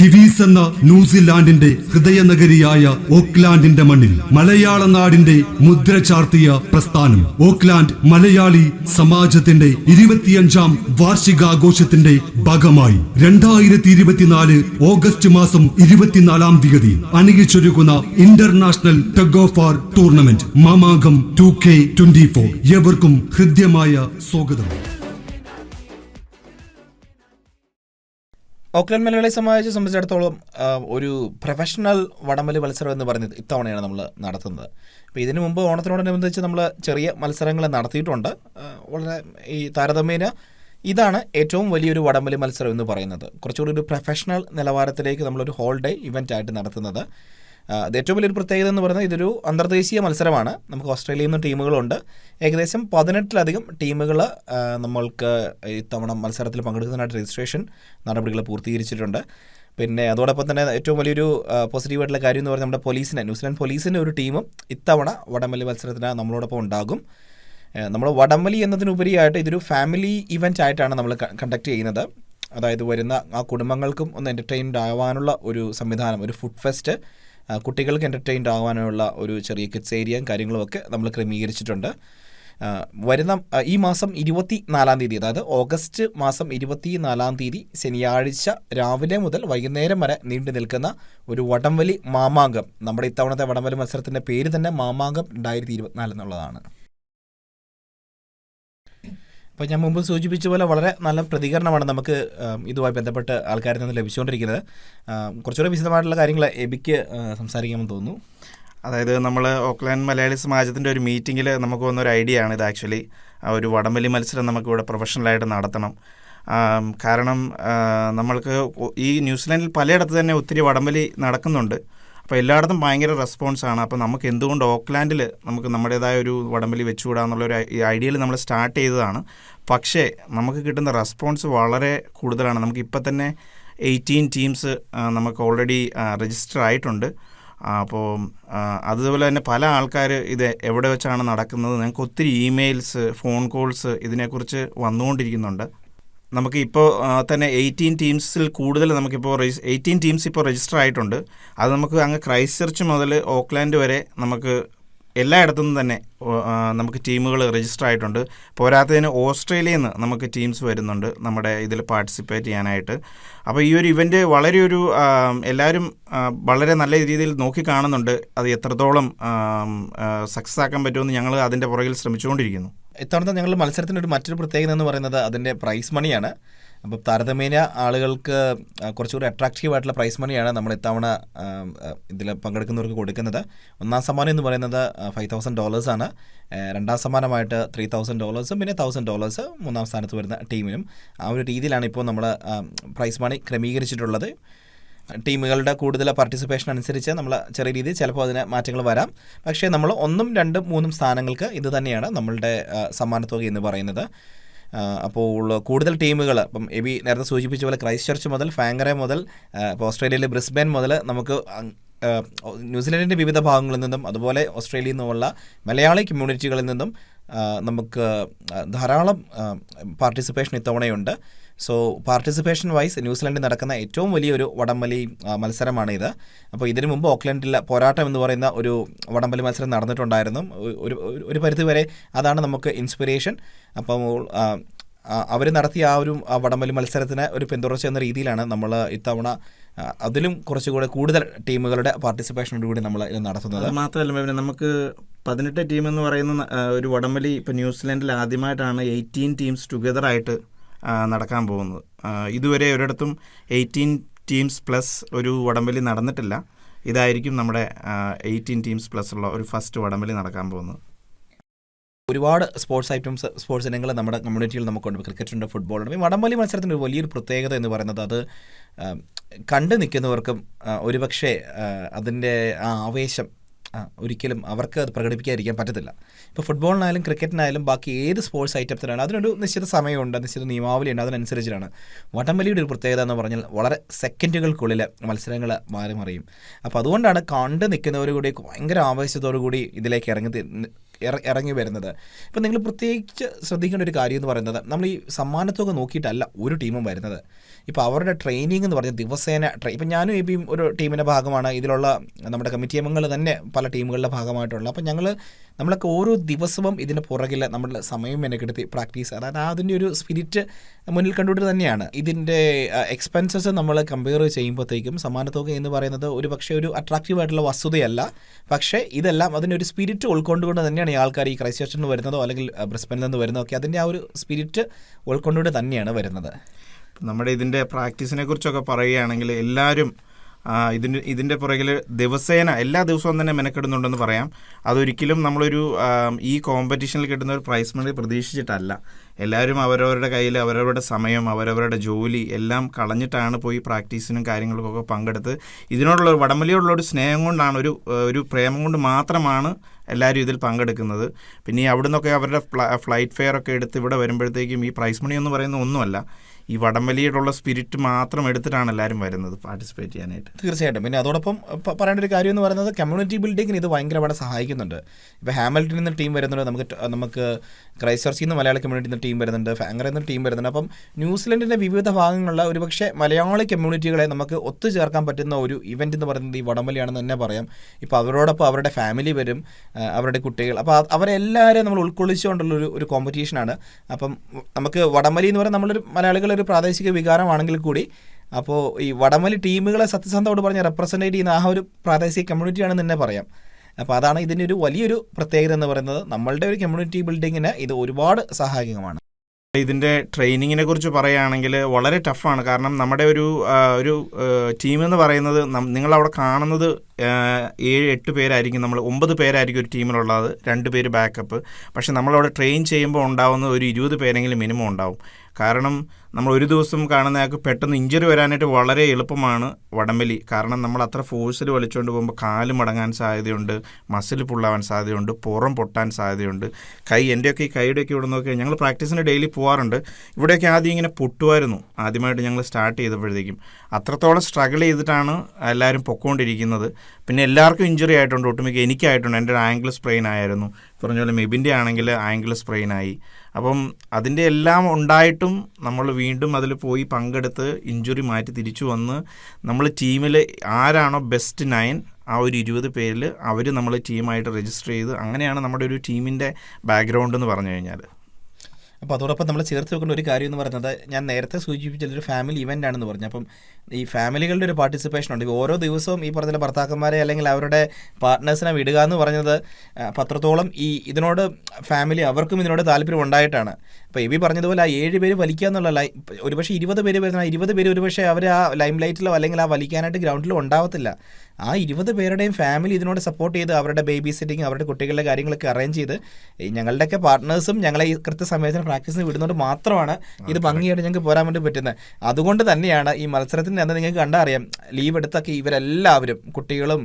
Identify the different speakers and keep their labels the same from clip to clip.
Speaker 1: Kiwis എന്ന ന്യൂസിലാൻഡിന്റെ ഹൃദയനഗരിയായ ഓക്ലാൻഡിന്റെ മണ്ണിൽ മലയാള നാടിന്റെ മുദ്ര ചാർത്തിയ പ്രസ്ഥാനം. ഓക്ലാൻഡ് മലയാളി സമാജത്തിന്റെ ഇരുപത്തിയഞ്ചാം വാർഷികാഘോഷത്തിന്റെ ഭാഗമായി രണ്ടായിരത്തി ഇരുപത്തിനാല് ഓഗസ്റ്റ് മാസം ഇരുപത്തിനാലാം തീയതി അണിയിച്ചൊരുക്കുന്ന international tug of war tournament Mamankam two K twenty four. ഏവർക്കും ഹൃദ്യമായ സ്വാഗതം.
Speaker 2: ഓക്ലൻഡ് മലയാളി സംബന്ധിച്ച് സംബന്ധിച്ചിടത്തോളം ഒരു പ്രൊഫഷണൽ വടംവലി മത്സരം എന്ന് പറയുന്നത് ഇത്തവണയാണ് നമ്മൾ നടത്തുന്നത്. അപ്പോൾ ഇതിനു മുമ്പ് ഓണത്തിനോടനുബന്ധിച്ച് നമ്മൾ ചെറിയ മത്സരങ്ങൾ നടത്തിയിട്ടുണ്ട്. വളരെ ഈ താരതമ്യേന ഇതാണ് ഏറ്റവും വലിയൊരു വടംവലി മത്സരം എന്ന് പറയുന്നത്. കുറച്ചുകൂടി ഒരു പ്രൊഫഷണൽ നിലവാരത്തിലേക്ക് നമ്മളൊരു ഹോൾ ഡേ ഇവന്റ് ആയിട്ട് നടത്തുന്നത്. ഇത് ഏറ്റവും വലിയൊരു പ്രത്യേകത എന്ന് പറയുന്നത് ഇതൊരു അന്തർദേശീയ മത്സരമാണ്. നമുക്ക് ഓസ്ട്രേലിയയിൽ നിന്ന് ടീമുകളുണ്ട്. ഏകദേശം പതിനെട്ടിലധികം ടീമുകൾ നമ്മൾക്ക് ഇത്തവണ മത്സരത്തിൽ പങ്കെടുക്കുന്നതിനായിട്ട് രജിസ്ട്രേഷൻ നടപടികൾ പൂർത്തീകരിച്ചിട്ടുണ്ട്. പിന്നെ അതോടൊപ്പം തന്നെ ഏറ്റവും വലിയൊരു പോസിറ്റീവായിട്ടുള്ള കാര്യം എന്ന് പറഞ്ഞാൽ നമ്മുടെ പോലീസിനെ ന്യൂസിലാൻഡ് പോലീസിന്റെ ഒരു ടീമും ഇത്തവണ വടംവലി മത്സരത്തിന് നമ്മളോടൊപ്പം ഉണ്ടാകും. നമ്മൾ വടംവലി എന്നതിനുപരിയായിട്ട് ഇതൊരു ഫാമിലി ഇവന്റ് ആയിട്ടാണ് നമ്മൾ കണ്ടക്ട് ചെയ്യുന്നത്. അതായത് വരുന്ന ആ കുടുംബങ്ങൾക്കും ഒന്ന് എന്റർടൈൻഡ് ആവാനുള്ള ഒരു സംവിധാനം ഒരു ഫുഡ് ഫെസ്റ്റ് കുട്ടികൾക്ക് എന്റർടൈൻഡ് ആവാനുള്ള ഒരു ചെറിയ കിഡ്സ് ഏരിയയും കാര്യങ്ങളുമൊക്കെ നമ്മൾ ക്രമീകരിച്ചിട്ടുണ്ട്. വരുന്ന ഈ മാസം ഇരുപത്തി നാലാം തീയതി അതായത് ഓഗസ്റ്റ് മാസം ഇരുപത്തി നാലാം തീയതി ശനിയാഴ്ച രാവിലെ മുതൽ വൈകുന്നേരം വരെ നീണ്ടു നിൽക്കുന്ന ഒരു വടംവലി മാമാങ്കം. നമ്മുടെ ഇത്തവണത്തെ വടംവലി മത്സരത്തിന്റെ പേര് തന്നെ മാമാങ്കം രണ്ടായിരത്തി ഇരുപത്തിനാല് എന്നുള്ളതാണ്. അപ്പോൾ ഞാൻ മുമ്പ് സൂചിപ്പിച്ച പോലെ വളരെ നല്ല പ്രതികരണമാണ് നമുക്ക് ഇതുമായി ബന്ധപ്പെട്ട് ആൾക്കാരിൽ നിന്ന് ലഭിച്ചുകൊണ്ടിരിക്കുന്നത്. കുറച്ചുകൂടെ വിശദമായിട്ടുള്ള കാര്യങ്ങൾ എബിക്ക് സംസാരിക്കാമെന്ന് തോന്നുന്നു.
Speaker 3: അതായത് നമ്മൾ ഓക്ലാൻഡ് മലയാളി സമാജത്തിന്റെ ഒരു മീറ്റിങ്ങിൽ നമുക്ക് വന്നൊരു ഐഡിയ ആണ് ഇത് ആക്ച്വലി. ഒരു വടംവലി മത്സരം നമുക്കിവിടെ പ്രൊഫഷണലായിട്ട് നടത്തണം. കാരണം നമ്മൾക്ക് ഈ ന്യൂസിലാൻഡിൽ പലയിടത്ത് തന്നെ ഒത്തിരി വടംവലി നടക്കുന്നുണ്ട്. അപ്പോൾ എല്ലായിടത്തും ഭയങ്കര റെസ്പോൺസാണ് അപ്പോൾ നമുക്ക് എന്തുകൊണ്ട് ഓക്ലാൻഡിൽ നമുക്ക് നമ്മുടേതായ ഒരു വടംവലി വെച്ചുകൂടാ എന്നുള്ളൊരു ഐ- ഈ ഐഡിയയിൽ നമ്മൾ സ്റ്റാർട്ട് ചെയ്തതാണ്. പക്ഷേ നമുക്ക് കിട്ടുന്ന റെസ്പോൺസ് വളരെ കൂടുതലാണ്. നമുക്ക് ഇപ്പം തന്നെ എയ്റ്റീൻ ടീംസ് നമുക്ക് ഓൾറെഡി രജിസ്റ്റർ ആയിട്ടുണ്ട്. അപ്പോൾ അതുപോലെ തന്നെ പല ആൾക്കാർ ഇത് എവിടെ വെച്ചാണ് നടക്കുന്നത്. ഞങ്ങൾക്ക് ഒത്തിരി ഇമെയിൽസ് ഫോൺ കോൾസ് ഇതിനെക്കുറിച്ച് വന്നുകൊണ്ടിരിക്കുന്നുണ്ട്. നമുക്ക് ഇപ്പോൾ തന്നെ എയ്റ്റീൻ ടീംസിൽ കൂടുതൽ നമുക്കിപ്പോൾ എയ്റ്റീൻ ടീംസ് ഇപ്പോൾ രജിസ്റ്റർ ആയിട്ടുണ്ട്. അത് നമുക്ക് അങ്ങ് ക്രൈസ്റ്റ് ചർച്ച് മുതൽ ഓക്ലാൻഡ് വരെ നമുക്ക് എല്ലായിടത്തു നിന്നും തന്നെ നമുക്ക് ടീമുകൾ രജിസ്റ്റർ ആയിട്ടുണ്ട്. പോരാത്തതിന് ഓസ്ട്രേലിയയിൽ നിന്ന് നമുക്ക് ടീംസ് വരുന്നുണ്ട് നമ്മുടെ ഇതിൽ പാർട്ടിസിപ്പേറ്റ് ചെയ്യാനായിട്ട്. അപ്പോൾ ഈ ഒരു ഇവന്റ് വളരെ ഒരു എല്ലാവരും വളരെ നല്ല രീതിയിൽ നോക്കി കാണുന്നുണ്ട്. അത് എത്രത്തോളം സക്സസ് ആക്കാൻ പറ്റുമെന്ന് ഞങ്ങൾ അതിന്റെ പുറകിൽ ശ്രമിച്ചുകൊണ്ടിരിക്കുന്നു.
Speaker 2: ഇത്തവണത്തെ ഞങ്ങളുടെ മത്സരത്തിന്റെ ഒരു മറ്റൊരു പ്രത്യേകത എന്ന് പറയുന്നത് അതിന്റെ പ്രൈസ് മണിയാണ് അപ്പോൾ താരതമ്യേന ആളുകൾക്ക് കുറച്ചുകൂടി അട്രാക്റ്റീവ് ആയിട്ടുള്ള പ്രൈസ് മണിയാണ് നമ്മൾ ഇത്തവണ ഇതിൽ പങ്കെടുക്കുന്നവർക്ക് കൊടുക്കുന്നത്. ഒന്നാം സമ്മാനം എന്ന് പറയുന്നത് ഫൈവ് തൗസൻഡ് ഡോളേഴ്സാണ് രണ്ടാം സമ്മാനമായിട്ട് ത്രീ തൗസൻഡ് ഡോളേഴ്സും പിന്നെ തൗസൻഡ് ഡോളേഴ്സ് മൂന്നാം സ്ഥാനത്ത് വരുന്ന ടീമിനും ആ ഒരു രീതിയിലാണ് ഇപ്പോൾ നമ്മൾ പ്രൈസ് മണി ക്രമീകരിച്ചിട്ടുള്ളത്. ടീമുകളുടെ കൂടുതൽ പാർട്ടിസിപ്പേഷൻ അനുസരിച്ച് നമ്മൾ ചെറിയ രീതിയിൽ ചിലപ്പോൾ അതിന് മാറ്റങ്ങൾ വരാം. പക്ഷേ നമ്മൾ ഒന്നും രണ്ടും മൂന്നും സ്ഥാനങ്ങൾക്ക് ഇത് തന്നെയാണ് നമ്മളുടെ സമ്മാനത്തുക എന്ന് പറയുന്നത്. അപ്പോൾ കൂടുതൽ ടീമുകൾ ഇപ്പം എബി നേരത്തെ സൂചിപ്പിച്ച പോലെ ക്രൈസ്റ്റ് ചർച്ച് മുതൽ ഫാങ്കറെ മുതൽ ഇപ്പോൾ ഓസ്ട്രേലിയയിലെ ബ്രിസ്ബെൻ മുതൽ നമുക്ക് ന്യൂസിലൻഡിന്റെ വിവിധ ഭാഗങ്ങളിൽ നിന്നും അതുപോലെ ഓസ്ട്രേലിയയിൽ നിന്നുമുള്ള മലയാളി കമ്മ്യൂണിറ്റികളിൽ നിന്നും നമുക്ക് ധാരാളം പാർട്ടിസിപ്പേഷൻ ഇത്തവണയുണ്ട്. സോ പാർട്ടിസിപ്പേഷൻ വൈസ് ന്യൂസിലൻഡിൽ നടക്കുന്ന ഏറ്റവും വലിയൊരു വടംവലി മത്സരമാണ് ഇത് അപ്പോൾ ഇതിനു മുമ്പ് ഓക്ലൻഡിൽ പോരാട്ടം എന്ന് പറയുന്ന ഒരു വടംവലി മത്സരം നടന്നിട്ടുണ്ടായിരുന്നു. ഒരു ഒരു- പരിധിവരെ അതാണ് നമുക്ക് ഇൻസ്പിറേഷൻ അപ്പോൾ അവർ നടത്തിയ ആ ഒരു വടംവലി മത്സരത്തിന് ഒരു പിന്തുടർച്ച എന്ന രീതിയിലാണ് നമ്മൾ ഇത്തവണ അതിലും കുറച്ചുകൂടെ കൂടുതൽ ടീമുകളുടെ പാർട്ടിസിപ്പേഷനോടുകൂടി നമ്മൾ ഇത് നടത്തുന്നത്.
Speaker 3: മാത്രമല്ല നമുക്ക് പതിനെട്ട് ടീം എന്ന് പറയുന്ന ഒരു വടംവലി ഇപ്പോൾ ന്യൂസിലൻഡിൽ ആദ്യമായിട്ടാണ് എയ്റ്റീൻ ടീംസ് ടുഗദർ ആയിട്ട് നടക്കാൻ പോകുന്നത്. ഇതുവരെ ഒരിടത്തും എയ്റ്റീൻ ടീംസ് പ്ലസ് ഒരു വടംവലി നടന്നിട്ടില്ല. ഇതായിരിക്കും നമ്മുടെ എയ്റ്റീൻ ടീംസ് പ്ലസ് ഉള്ള ഒരു ഫസ്റ്റ് വടംവലി നടക്കാൻ പോകുന്നത്.
Speaker 2: ഒരുപാട് സ്പോർട്സ് ഐറ്റംസ് സ്പോർട്സ് ഇനങ്ങൾ നമ്മുടെ കമ്മ്യൂണിറ്റിയിൽ നമുക്കുണ്ട് ക്രിക്കറ്റ് ഉണ്ട് ഫുട്ബോൾ ഉണ്ട്. ഈ വടംവലി മത്സരത്തിന്റെ ഒരു വലിയൊരു പ്രത്യേകത എന്ന് പറയുന്നത് അത് കണ്ടു നിൽക്കുന്നവർക്കും ഒരുപക്ഷേ അതിന്റെ ആ ആവേശം ഒരിക്കലും അവർക്ക് അത് പ്രകടിപ്പിക്കാതിരിക്കാൻ പറ്റത്തില്ല. ഇപ്പോൾ ഫുട്ബോളിനായാലും ക്രിക്കറ്റിനായാലും ബാക്കി ഏത് സ്പോർട്സ് ഐറ്റത്തിനാണ് അതിനൊരു നിശ്ചിത സമയമുണ്ട് നിശ്ചിത നിയമാവലിയുണ്ട് അതിനനുസരിച്ചിട്ടാണ് വടംവലിയുടെ ഒരു പ്രത്യേകത എന്ന് പറഞ്ഞാൽ വളരെ സെക്കൻഡുകൾക്കുള്ളിൽ മത്സരങ്ങൾ മാറി മറിയും അപ്പോൾ അതുകൊണ്ടാണ് കണ്ട് നിൽക്കുന്നവർ കൂടി ഭയങ്കര ആവേശത്തോടു കൂടി ഇതിലേക്ക് ഇറങ്ങി ഇറങ്ങി വരുന്നത്. ഇപ്പം നിങ്ങൾ പ്രത്യേകിച്ച് ശ്രദ്ധിക്കേണ്ട ഒരു കാര്യം എന്ന് പറയുന്നത് നമ്മൾ ഈ സമ്മാനത്തുക നോക്കിയിട്ടല്ല ഒരു ടീമും വരുന്നത്. ഇപ്പോൾ അവരുടെ ട്രെയിനിങ് എന്ന് പറഞ്ഞാൽ ദിവസേന ട്രെയിൻ ഇപ്പം ഞാനും ഇപ്പം ഒരു ടീമിന്റെ ഭാഗമാണ്. ഇതിലുള്ള നമ്മുടെ കമ്മിറ്റി അംഗങ്ങൾ തന്നെ പല ടീമുകളുടെ ഭാഗമായിട്ടുള്ള അപ്പം ഞങ്ങൾ നമ്മളൊക്കെ ഓരോ ദിവസവും ഇതിന് പുറകിൽ നമ്മുടെ സമയം മെനക്കെടുത്തി പ്രാക്ടീസ് അതായത് അതിന്റെ ഒരു സ്പിരിറ്റ് മുന്നിൽ കണ്ടുകൊണ്ട് തന്നെയാണ്. ഇതിന്റെ എക്സ്പെൻസസ് നമ്മൾ കമ്പയർ ചെയ്യുമ്പോഴത്തേക്കും സമ്മാനത്തുക എന്ന് പറയുന്നത് ഒരു പക്ഷേ ഒരു അട്രാക്റ്റീവ് ആയിട്ടുള്ള വസ്തുതയല്ല. പക്ഷേ ഇതെല്ലാം അതിന്റെ ഒരു സ്പിരിറ്റ് ഉൾക്കൊണ്ടുകൊണ്ട് തന്നെയാണ് ഈ ആൾക്കാർ ഈ ക്രൈസ്റ്റ് വരുന്നതോ അല്ലെങ്കിൽ ബ്രിസ്ബനിൽ നിന്ന് വരുന്നതോ ഒക്കെ അതിന്റെ ആ ഒരു സ്പിരിറ്റ് ഉൾക്കൊണ്ടുകൊണ്ട് തന്നെയാണ് വരുന്നത്.
Speaker 3: നമ്മുടെ ഇതിന്റെ പ്രാക്ടീസിനെ കുറിച്ചൊക്കെ പറയുകയാണെങ്കിൽ എല്ലാവരും ഇതിന് ഇതിന്റെ പുറകിൽ ദിവസേന എല്ലാ ദിവസവും തന്നെ മെനക്കെടുന്നുണ്ടെന്ന് പറയാം. അതൊരിക്കലും നമ്മളൊരു ഈ കോമ്പറ്റീഷനിൽ കിട്ടുന്ന ഒരു പ്രൈസ് മണി പ്രതീക്ഷിച്ചിട്ടല്ല. എല്ലാവരും അവരവരുടെ കയ്യിൽ അവരവരുടെ സമയം അവരവരുടെ ജോലി എല്ലാം കളഞ്ഞിട്ടാണ് പോയി പ്രാക്ടീസിനും കാര്യങ്ങൾക്കൊക്കെ പങ്കെടുത്ത്. ഇതിനോടുള്ള ഒരു വടമലിയോടുള്ള ഒരു സ്നേഹം കൊണ്ടാണ് ഒരു ഒരു പ്രേമം കൊണ്ട് മാത്രമാണ് എല്ലാവരും ഇതിൽ പങ്കെടുക്കുന്നത്. പിന്നെ ഈ അവിടുന്നൊക്കെ അവരുടെ ഫ്ലൈറ്റ് ഫെയർ ഒക്കെ എടുത്ത് ഇവിടെ വരുമ്പോഴത്തേക്കും ഈ പ്രൈസ് മണി എന്ന് പറയുന്ന ഒന്നുമല്ല. ഈ വടംവലിയോടുള്ള സ്പിരിറ്റ് മാത്രം എടുത്തിട്ടാണ് എല്ലാവരും വരുന്നത് പാർട്ടിസിപ്പേറ്റ് ചെയ്യാനായിട്ട്.
Speaker 2: തീർച്ചയായിട്ടും. പിന്നെ അതോടൊപ്പം പറയേണ്ട ഒരു കാര്യം എന്ന് പറയുന്നത് കമ്മ്യൂണിറ്റി ബിൽഡിങ്ങിന് ഇത് ഭയങ്കരമായിട്ട് സഹായിക്കുന്നുണ്ട്. ഇപ്പോൾ ഹാമിൽട്ടണിൽ നിന്ന് ടീം വരുന്നുണ്ട്. നമുക്ക് നമുക്ക് ക്രൈസ്റ്റർച്ചിൽ നിന്ന് മലയാള കമ്മ്യൂണിറ്റിയിൽ നിന്ന് ടീം വരുന്നുണ്ട്. ഫാങ്കറിൽ നിന്ന് ടീം വരുന്നുണ്ട്. അപ്പം ന്യൂസിലൻഡിന്റെ വിവിധ ഭാഗങ്ങളിലുള്ള ഒരുപക്ഷെ മലയാളി കമ്മ്യൂണിറ്റികളെ നമുക്ക് ഒത്തുചേർക്കാൻ പറ്റുന്ന ഒരു ഇവന്റ് എന്ന് പറയുന്നത് ഈ വടംവലിയാണെന്ന് തന്നെ പറയാം. ഇപ്പോൾ അവരോടൊപ്പം അവരുടെ ഫാമിലി വരും അവരുടെ കുട്ടികൾ. അപ്പോൾ അവരെല്ലാവരെയും നമ്മൾ ഉൾക്കൊള്ളിച്ചുകൊണ്ടുള്ള ഒരു കോമ്പറ്റീഷനാണ് അപ്പം നമുക്ക് വടംവലി എന്ന് പറയുന്നത് നമ്മളൊരു മലയാളികളുടെ ഒരു പ്രാദേശിക വികാരമാണെങ്കിൽ കൂടി അപ്പോൾ ഈ വടംവലി ടീമുകളെ സത്യസന്ധമോട് പറഞ്ഞ് റെപ്രസെന്റേറ്റ് ചെയ്യുന്ന ആ ഒരു പ്രാദേശിക കമ്മ്യൂണിറ്റിയാണെന്ന് തന്നെ പറയാം. അപ്പോൾ അതാണ് ഇതിന്റെ ഒരു വലിയൊരു പ്രത്യേകത എന്ന് പറയുന്നത്. നമ്മളുടെ ഒരു കമ്മ്യൂണിറ്റി ബിൽഡിങ്ങിന് ഇത് ഒരുപാട് സഹായകമാണ്.
Speaker 3: ഇതിന്റെ ട്രെയിനിങ്ങിനെ കുറിച്ച് പറയുകയാണെങ്കിൽ വളരെ ടഫാണ് കാരണം നമ്മുടെ ഒരു ഒരു ടീം എന്ന് പറയുന്നത് നിങ്ങളവിടെ കാണുന്നത് ഏഴ് എട്ട് പേരായിരിക്കും നമ്മൾ. ഒമ്പത് പേരായിരിക്കും ഒരു ടീമിലുള്ളത് രണ്ട് പേര് ബാക്കപ്പ് പക്ഷെ നമ്മളവിടെ ട്രെയിൻ ചെയ്യുമ്പോൾ ഉണ്ടാവുന്ന ഒരു ഇരുപത് പേരെങ്കിലും മിനിമം ഉണ്ടാവും. കാരണം നമ്മൾ ഒരു ദിവസം കാണുന്നയാൾക്ക് പെട്ടെന്ന് ഇഞ്ചുറി വരാനായിട്ട് വളരെ എളുപ്പമാണ് വടംവലി. കാരണം നമ്മൾ അത്ര ഫോഴ്സിൽ വലിച്ചുകൊണ്ട് പോകുമ്പോൾ കാൽ മടങ്ങാൻ സാധ്യതയുണ്ട് മസിൽ പുള്ളാവാൻ സാധ്യതയുണ്ട് പുറം പൊട്ടാൻ സാധ്യതയുണ്ട്. കൈ എന്റെയൊക്കെ ഈ കൈയുടെയൊക്കെ ഇവിടെ നോക്കി ഞങ്ങൾ പ്രാക്ടീസിന് ഡെയിലി പോകാറുണ്ട് ഇവിടെയൊക്കെ ആദ്യം ഇങ്ങനെ പൊട്ടുമായിരുന്നു. ആദ്യമായിട്ട് ഞങ്ങൾ സ്റ്റാർട്ട് ചെയ്തപ്പോഴത്തേക്കും. അത്രത്തോളം സ്ട്രഗിൾ ചെയ്തിട്ടാണ് എല്ലാവരും പൊക്കോണ്ടിരിക്കുന്നത്. പിന്നെ എല്ലാവർക്കും ഇഞ്ചുറി ആയിട്ടുണ്ട്. ഒട്ടുമിക്ക എനിക്കായിട്ടുണ്ട്. എന്റെ ഒരു ആംഗിൾ സ്പ്രെയിൻ ആയിരുന്നു. പറഞ്ഞ പോലെ മെബിന്റെ ആണെങ്കിൽ ആംഗിൾ സ്പ്രെയിൻ ആയി. അപ്പം അതിന്റെ എല്ലാം ഉണ്ടായിട്ടും നമ്മൾ വീണ്ടും അതിൽ പോയി പങ്കെടുത്ത് ഇഞ്ചുറി മാറ്റി തിരിച്ചു വന്ന് നമ്മൾ ടീമിൽ ആരാണോ ബെസ്റ്റ് നയൻ ആ ഒരു ഇരുപത് പേരിൽ അവർ നമ്മൾ ടീമായിട്ട് രജിസ്റ്റർ ചെയ്ത് അങ്ങനെയാണ് നമ്മുടെ ഒരു ടീമിന്റെ ബാക്ക്ഗ്രൗണ്ട് എന്ന് പറഞ്ഞു കഴിഞ്ഞാൽ
Speaker 2: അപ്പോൾ അതോടൊപ്പം നമ്മൾ ചേർത്ത് വെക്കേണ്ട ഒരു കാര്യം എന്ന് പറയുന്നത് ഞാൻ നേരത്തെ സൂചിപ്പിച്ചത് ഒരു ഫാമിലി ഇവന്റ് ആണെന്ന് പറഞ്ഞു. അപ്പം ഈ ഫാമിലികളുടെ ഒരു പാർട്ടിസിപ്പേഷൻ ഉണ്ട്. ഓരോ ദിവസവും ഈ പറഞ്ഞ ഭർത്താക്കന്മാരെ അല്ലെങ്കിൽ അവരുടെ പാർട്ട്നേഴ്സിനെ വിടുക എന്ന് പറഞ്ഞത് പത്രത്തോളം ഈ ഇതിനോട് ഫാമിലി അവർക്കും ഇതിനോട് താല്പര്യം ഉണ്ടായിട്ടാണ്. അപ്പോൾ എബി പറഞ്ഞതുപോലെ ആ ഏഴ് പേര് വലിക്കുക എന്നുള്ള ലൈ ഒരുപക്ഷെ ഇരുപത് പേര് വരുന്ന ഇരുപത് പേര് ഒരുപക്ഷെ അവർ ആ ലൈം ലൈറ്റിലോ അല്ലെങ്കിൽ ആ വലിക്കാനായിട്ട് ഗ്രൗണ്ടിലോ ഉണ്ടാവത്തില്ല. ആ ഇരുപത് പേരുടെയും ഫാമിലി ഇതിനോട് സപ്പോർട്ട് ചെയ്ത് അവരുടെ ബേബി സിറ്റിങ് അവരുടെ കുട്ടികളുടെ കാര്യങ്ങളൊക്കെ അറേഞ്ച് ചെയ്ത് ഞങ്ങളുടെയൊക്കെ പാർട്ട്നേഴ്സും ഞങ്ങളെ ഈ കൃത്യസമയത്തിന് പ്രാക്ടീസിന് വിടുന്നതുകൊണ്ട് മാത്രമാണ് ഇത് ഭംഗിയായിട്ട് ഞങ്ങൾക്ക് പോരാൻ വേണ്ടി പറ്റുന്നത് അതുകൊണ്ട് തന്നെയാണ് ഈ മത്സരത്തിന് അന്ന് നിങ്ങൾക്ക് കണ്ടറിയാം ലീവ് എടുത്തൊക്കെ ഇവരെല്ലാവരും കുട്ടികളും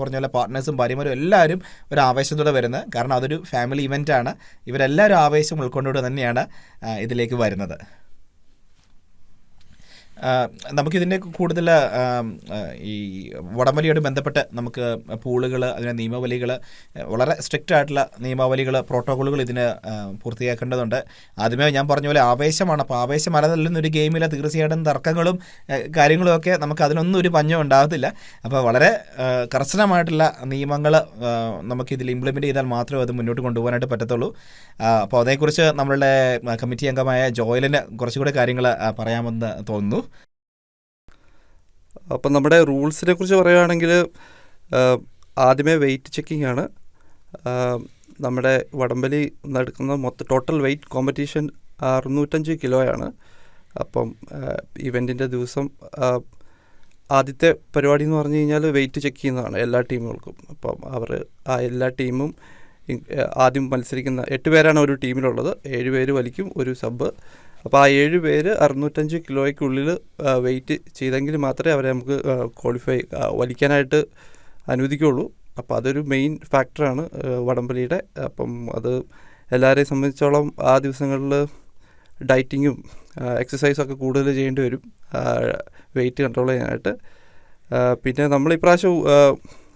Speaker 2: പറഞ്ഞ പോലെ പാർട്ട്നേഴ്സും ഭാര്യമാരും എല്ലാവരും ഒരു ആവേശത്തോടെ വരുന്നത് കാരണം അതൊരു ഫാമിലി ഇവന്റ് ആണ്. ഇവരെല്ലാവരും ആവേശം ഉൾക്കൊണ്ടുകൊണ്ട് തന്നെയാണ് ഇതിലേക്ക് വരുന്നത്. നമുക്കിതിന്റെ കൂടുതൽ ഈ വടംവലിയോട് ബന്ധപ്പെട്ട് നമുക്ക് പൂളുകൾ അതിന് നിയമവലികൾ വളരെ സ്ട്രിക്റ്റ് ആയിട്ടുള്ള നിയമാവലികൾ പ്രോട്ടോകോളുകൾ ഇതിന് പൂർത്തിയാക്കേണ്ടതുണ്ട്. ആദ്യമേ ഞാൻ പറഞ്ഞ പോലെ ആവേശമാണ്. അപ്പോൾ ആവേശം അലതല്ലുന്നൊരു ഗെയിമിൽ തീർച്ചയായിട്ടും തർക്കങ്ങളും കാര്യങ്ങളും ഒക്കെ നമുക്ക് അതിനൊന്നും ഒരു പഞ്ഞം ഉണ്ടാകത്തില്ല. അപ്പോൾ വളരെ കർശനമായിട്ടുള്ള നിയമങ്ങൾ നമുക്കിതിൽ ഇംപ്ലിമെന്റ് ചെയ്താൽ മാത്രമേ അത് മുന്നോട്ട് കൊണ്ടുപോകാനായിട്ട് പറ്റത്തുള്ളൂ. അപ്പോൾ അതേക്കുറിച്ച് നമ്മളുടെ കമ്മിറ്റി അംഗമായ ജോയലിന് കുറച്ചുകൂടെ കാര്യങ്ങൾ പറയാമെന്ന് തോന്നുന്നു.
Speaker 4: അപ്പം നമ്മുടെ റൂൾസിനെ കുറിച്ച് പറയുകയാണെങ്കിൽ ആദ്യമേ വെയിറ്റ് ചെക്കിംഗ് ആണ്. നമ്മുടെ വടംവലി നടക്കുന്ന മൊത്തം ടോട്ടൽ വെയിറ്റ് കോമ്പറ്റീഷൻ അറുന്നൂറ്റഞ്ച് കിലോയാണ് അപ്പം ഇവന്റിന്റെ ദിവസം ആദ്യത്തെ പരിപാടി എന്ന് പറഞ്ഞു കഴിഞ്ഞാൽ വെയിറ്റ് ചെക്ക് ചെയ്യുന്നതാണ് എല്ലാ ടീമുകൾക്കും. അപ്പം അവർ ആ എല്ലാ ടീമും ആദ്യം മത്സരിക്കുന്ന എട്ട് പേരാണ് ഒരു ടീമിലുള്ളത്. ഏഴ് പേര് വലിക്കും ഒരു സബ് അപ്പോൾ ആ ഏഴ് പേര് അറുന്നൂറ്റഞ്ച് കിലോയ്ക്കുള്ളിൽ വെയിറ്റ് ചെയ്തെങ്കിൽ മാത്രമേ അവരെ നമുക്ക് ക്വാളിഫൈ വലിക്കാനായിട്ട് അനുവദിക്കുകയുള്ളൂ. അപ്പോൾ അതൊരു മെയിൻ ഫാക്ടറാണ് വടംവലിയുടെ. അപ്പം അത് എല്ലാവരെയും സംബന്ധിച്ചോളം ആ ദിവസങ്ങളിൽ ഡയറ്റിങ്ങും എക്സസൈസും ഒക്കെ കൂടുതൽ ചെയ്യേണ്ടി വരും വെയിറ്റ് കൺട്രോൾ ചെയ്യാനായിട്ട്. പിന്നെ നമ്മൾ ഇപ്രാവശ്യം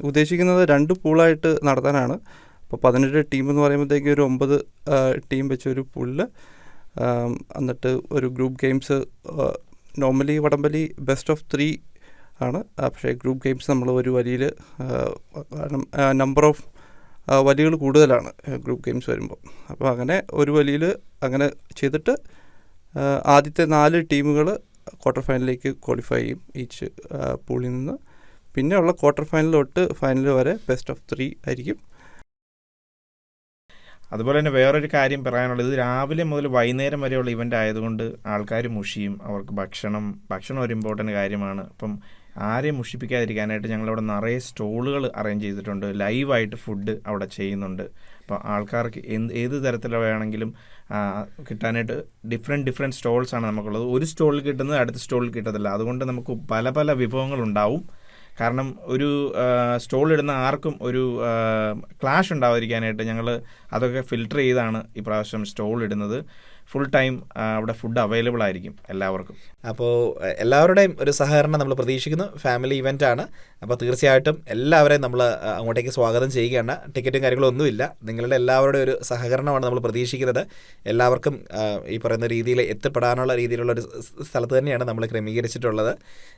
Speaker 4: ഉദ്ദേശിക്കുന്നത് രണ്ട് പൂളായിട്ട് നടത്താനാണ്. അപ്പോൾ പതിനെട്ട് ടീം എന്ന് പറയുമ്പോഴത്തേക്ക് ഒരു ഒമ്പത് ടീം വെച്ച ഒരു പൂളിൽ എന്നിട്ട് ഒരു ഗ്രൂപ്പ് ഗെയിംസ് നോർമലി വടംവലി ബെസ്റ്റ് ഓഫ് ത്രീ ആണ്. പക്ഷേ ഗ്രൂപ്പ് ഗെയിംസ് നമ്മൾ ഒരു വരിയിൽ നമ്പർ ഓഫ് വലികൾ കൂടുതലാണ് ഗ്രൂപ്പ് ഗെയിംസ് വരുമ്പോൾ അപ്പോൾ അങ്ങനെ ഒരു വലിയിൽ അങ്ങനെ ചെയ്തിട്ട് ആദ്യത്തെ നാല് ടീമുകൾ ക്വാർട്ടർ ഫൈനലിലേക്ക് ക്വാളിഫൈ ചെയ്യും ഈച്ച് പൂളിൽ നിന്ന്. പിന്നെ ഉള്ള ക്വാർട്ടർ ഫൈനൽ തൊട്ട് ഫൈനൽ വരെ ബെസ്റ്റ് ഓഫ് ത്രീ ആയിരിക്കും.
Speaker 3: അതുപോലെ തന്നെ വേറൊരു കാര്യം പറയാനുള്ളത് ഇത് രാവിലെ മുതൽ വൈകുന്നേരം വരെയുള്ള ഇവന്റ് ആയതുകൊണ്ട് ആൾക്കാർ മുഷിയും അവർക്ക് ഭക്ഷണം ഭക്ഷണം ഒരു ഇമ്പോർട്ടന്റ് കാര്യമാണ്. അപ്പം ആരെയും മുഷിപ്പിക്കാതിരിക്കാനായിട്ട് ഞങ്ങളവിടെ നിറയെ സ്റ്റോളുകൾ അറേഞ്ച് ചെയ്തിട്ടുണ്ട്. ലൈവായിട്ട് ഫുഡ് അവിടെ ചെയ്യുന്നുണ്ട്. അപ്പോൾ ആൾക്കാർക്ക് എന്ത് ഏത് തരത്തിലുള്ള വേണമെങ്കിലും കിട്ടാനായിട്ട് ഡിഫറെന്റ് ഡിഫറെന്റ് സ്റ്റോൾസാണ് നമുക്കുള്ളത്. ഒരു സ്റ്റോളിൽ കിട്ടുന്നത് അടുത്ത സ്റ്റോളിൽ കിട്ടത്തില്ല. അതുകൊണ്ട് നമുക്ക് പല പല വിഭവങ്ങളുണ്ടാവും കാരണം ഒരു സ്റ്റോൾ ഇടുന്ന ആർക്കും ഒരു ക്ലാഷ് ഉണ്ടാവാതിരിക്കാനായിട്ട് ഞങ്ങൾ അതൊക്കെ ഫിൽട്ടർ ചെയ്താണ് ഈ പ്രാവശ്യം സ്റ്റോൾ ഇടുന്നത് ഫുൾ ടൈം അവിടെ ഫുഡ് അവൈലബിൾ ആയിരിക്കും എല്ലാവർക്കും.
Speaker 2: അപ്പോൾ എല്ലാവരുടെയും ഒരു സഹകരണം നമ്മൾ പ്രതീക്ഷിക്കുന്നു. ഫാമിലി ഇവന്റ് ആണ്. അപ്പോൾ തീർച്ചയായിട്ടും എല്ലാവരെയും നമ്മൾ അങ്ങോട്ടേക്ക് സ്വാഗതം ചെയ്യുകയാണ്. ടിക്കറ്റും കാര്യങ്ങളും ഒന്നുമില്ല. നിങ്ങളുടെ എല്ലാവരുടെയും ഒരു സഹകരണമാണ് നമ്മൾ പ്രതീക്ഷിക്കുന്നത്. എല്ലാവർക്കും ഈ പറയുന്ന രീതിയിൽ എത്തിപ്പെടാനുള്ള രീതിയിലുള്ള ഒരു സ്ഥലത്ത് തന്നെയാണ് നമ്മൾ ക്രമീകരിച്ചിട്ടുള്ളത്.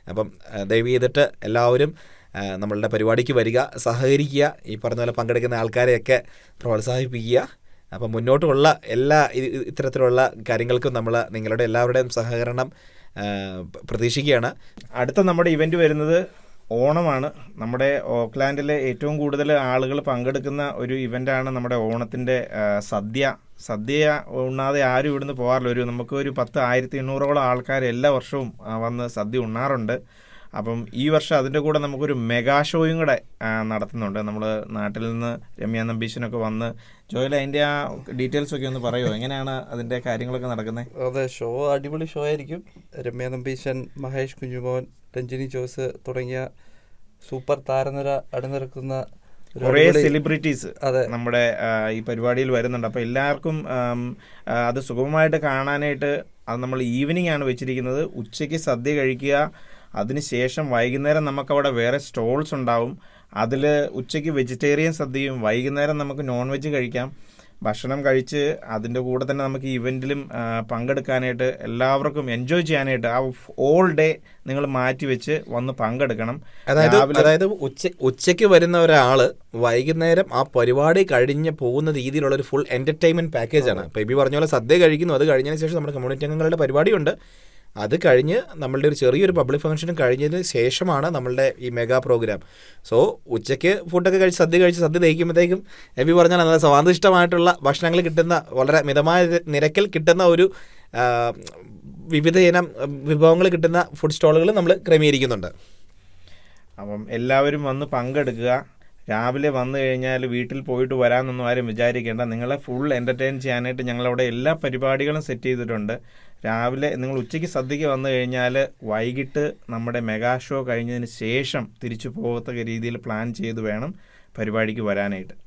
Speaker 2: അപ്പം ദയവ് ചെയ്തിട്ട് എല്ലാവരും നമ്മളുടെ പരിപാടിക്ക് വരിക സഹകരിക്കുക ഈ പറഞ്ഞ പോലെ പങ്കെടുക്കുന്ന ആൾക്കാരെയൊക്കെ പ്രോത്സാഹിപ്പിക്കുക. അപ്പം മുന്നോട്ടുള്ള എല്ലാ ഇത്തരത്തിലുള്ള കാര്യങ്ങൾക്കും നമ്മൾ നിങ്ങളുടെ എല്ലാവരുടെയും സഹകരണം പ്രതീക്ഷിക്കുകയാണ്.
Speaker 3: അടുത്ത നമ്മുടെ ഇവന്റ് വരുന്നത് ഓണമാണ്. നമ്മുടെ ഓക്ലാൻഡിലെ ഏറ്റവും കൂടുതൽ ആളുകൾ പങ്കെടുക്കുന്ന ഒരു ഇവന്റാണ് നമ്മുടെ ഓണത്തിന്റെ സദ്യ. സദ്യ ഉണ്ണാതെ ആരും ഇവിടുന്ന് പോകാറില്ല. ഒരു നമുക്ക് ഒരു പത്ത് ആയിരത്തി എണ്ണൂറോളം ആൾക്കാർ എല്ലാ വർഷവും വന്ന് സദ്യ ഉണ്ണാറുണ്ട്. അപ്പം ഈ വർഷം അതിന്റെ കൂടെ നമുക്കൊരു മെഗാ ഷോയും കൂടെ നടത്തുന്നുണ്ട്. നമ്മൾ നാട്ടിൽ നിന്ന് രമ്യ നമ്പീശനൊക്കെ വന്ന് ജോയിൽ അതിന്റെ ആ ഡീറ്റെയിൽസ് ഒക്കെ ഒന്ന് പറയുമോ എങ്ങനെയാണ് അതിന്റെ കാര്യങ്ങളൊക്കെ നടക്കുന്നത്
Speaker 4: അതെ ഷോ അടിപൊളി ഷോ ആയിരിക്കും. രമ്യ നമ്പീശൻ മഹേഷ് കുഞ്ഞുമോൻ രഞ്ജിനി ജോസ് തുടങ്ങിയ സൂപ്പർ താരനിര അണിനിരക്കുന്ന
Speaker 3: കുറേ സെലിബ്രിറ്റീസ്
Speaker 4: അതെ.
Speaker 3: നമ്മുടെ ഈ പരിപാടിയിൽ വരുന്നുണ്ട്. അപ്പോൾ എല്ലാവർക്കും അത് സുഗമമായിട്ട് കാണാനായിട്ട് അത് നമ്മൾ ഈവനിങ് ആണ് വെച്ചിരിക്കുന്നത്. ഉച്ചയ്ക്ക് സദ്യ കഴിക്കുക അതിനുശേഷം വൈകുന്നേരം നമുക്കവിടെ വേറെ സ്റ്റോൾസ് ഉണ്ടാവും. അതിൽ ഉച്ചയ്ക്ക് വെജിറ്റേറിയൻ സദ്യയും വൈകുന്നേരം നമുക്ക് നോൺ വെജ് കഴിക്കാം. ഭക്ഷണം കഴിച്ച് അതിന്റെ കൂടെ തന്നെ നമുക്ക് ഇവന്റിലും പങ്കെടുക്കാനായിട്ട് എല്ലാവർക്കും എൻജോയ് ചെയ്യാനായിട്ട് ആ ഓൾ ഡേ നിങ്ങൾ മാറ്റി വെച്ച് വന്ന് പങ്കെടുക്കണം.
Speaker 2: അതായത് അതായത് ഉച്ച ഉച്ചയ്ക്ക് വരുന്ന ഒരാൾ വൈകുന്നേരം ആ പരിപാടി കഴിഞ്ഞ് പോകുന്ന രീതിയിലുള്ള ഒരു ഫുൾ എന്റർടൈൻമെന്റ് പാക്കേജാണ് ആണ്. ഇപ്പൊ എബി പറഞ്ഞ പോലെ സദ്യ കഴിക്കുന്നു. അത് കഴിഞ്ഞതിന് ശേഷം നമ്മുടെ കമ്മ്യൂണിറ്റി അംഗങ്ങളുടെ പരിപാടിയുണ്ട്. അത് കഴിഞ്ഞ് നമ്മളുടെ ഒരു ചെറിയൊരു പബ്ലിക് ഫംഗ്ഷനും കഴിഞ്ഞതിന് ശേഷമാണ് നമ്മളുടെ ഈ മെഗാ പ്രോഗ്രാം സോ ഉച്ചയ്ക്ക് ഫുഡൊക്കെ കഴിച്ച് സദ്യ കഴിച്ച് സദ്യ ദഹിക്കുമ്പോഴത്തേക്കും എബി പറഞ്ഞാൽ നല്ല സ്വാദിഷ്ടമായിട്ടുള്ള ഭക്ഷണങ്ങൾ കിട്ടുന്ന വളരെ മിതമായ നിരക്കിൽ കിട്ടുന്ന ഒരു വിവിധ ഇനം വിഭവങ്ങൾ കിട്ടുന്ന ഫുഡ് സ്റ്റോളുകൾ നമ്മൾ ക്രമീകരിക്കുന്നുണ്ട്.
Speaker 3: അപ്പം എല്ലാവരും വന്ന് പങ്കെടുക്കുക. രാവിലെ വന്നു കഴിഞ്ഞാൽ വീട്ടിൽ പോയിട്ട് വരാമെന്നൊന്നും ആരും വിചാരിക്കേണ്ട. നിങ്ങളെ ഫുൾ എന്റർടൈൻ ചെയ്യാനായിട്ട് ഞങ്ങളവിടെ എല്ലാ പരിപാടികളും സെറ്റ് ചെയ്തിട്ടുണ്ട്. രാവിലെ നിങ്ങൾ ഉച്ചയ്ക്ക് സദ്യക്ക് വന്നു കഴിഞ്ഞാൽ വൈകിട്ട് നമ്മുടെ മെഗാ ഷോ കഴിഞ്ഞതിന് ശേഷം തിരിച്ചു പോകത്തക്ക രീതിയിൽ പ്ലാൻ ചെയ്ത് വേണം പരിപാടിക്ക് വരാനായിട്ട്.